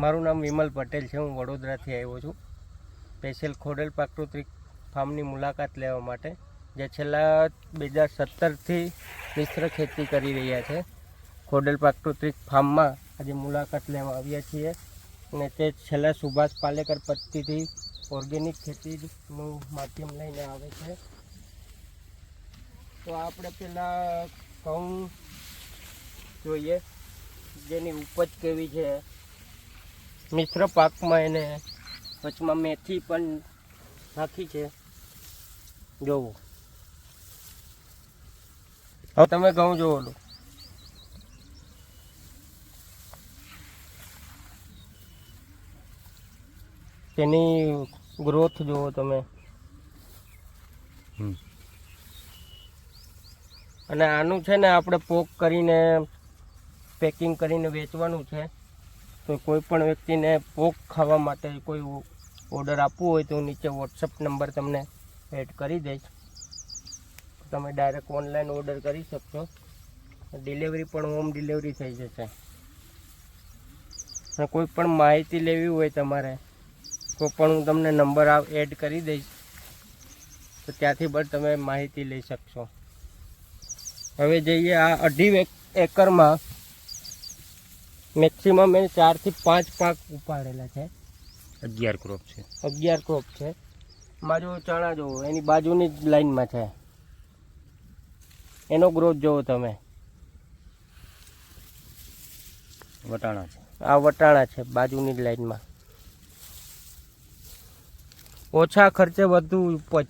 મારું નામ વિમલ પટેલ છે, હું વડોદરાથી આવ્યો છું. સ્પેશિયલ ખોડેલ પ્રાકૃતિક ફાર્મની મુલાકાત લેવા માટે, જે છેલ્લા બે હજાર સત્તરથી મિશ્ર ખેતી કરી રહ્યા છે. ખોડેલ પ્રાકૃતિક ફાર્મમાં આજે મુલાકાત લેવા આવ્યા છીએ અને તે છેલ્લા સુભાષ પાલેકર પદ્ધતિથી ઓર્ગેનિક ખેતીનું માધ્યમ લઈને આવે છે. તો આપણે પહેલાં ઘઉં જોઈએ, જેની ઉપજ કેવી છે મિશ્ર પાકમાં એને વચમાં મેથી પણ નાખી છે. જોવો. હવે તમે ઘઉં જોવો લો. તેની ગ્રોથ જુઓ તમે. અને આનું છે ને આપણે પોક કરીને પેકિંગ કરીને વેચવાનું છે. તો કોઈ પણ વ્યક્તિને પોક ખાવા માટે કોઈ ઓર્ડર આપવો હોય તો નીચે વોટ્સઅપ નંબર તમને એડ કરી દઈશ. તમે ડાયરેક્ટ ઓનલાઈન ઓર્ડર કરી શકશો. ડિલિવરી પણ હોમ ડિલિવરી થઈ જશે. અને કોઈ પણ માહિતી લેવી હોય તમારે, તો પણ હું તમને નંબર એડ કરી દઈશ. તો ત્યાંથી પણ તમે માહિતી લઈ શકશો. હવે જઈએ આ અઢી એક- એકરમાં. મેક્સિમમ મેં ચારથી પાંચ પાક ઉપાડેલા છે. અગિયાર ક્રોપ છે. અગિયાર ક્રોપ છે. મારો ચણા જોવો એની બાજુની જ લાઈનમાં છે. એનો ગ્રોથ જોવો તમે. વટાણા છે. આ વટાણા છે બાજુની જ લાઈનમાં. ઓછા ખર્ચે વધુ ઉપજ.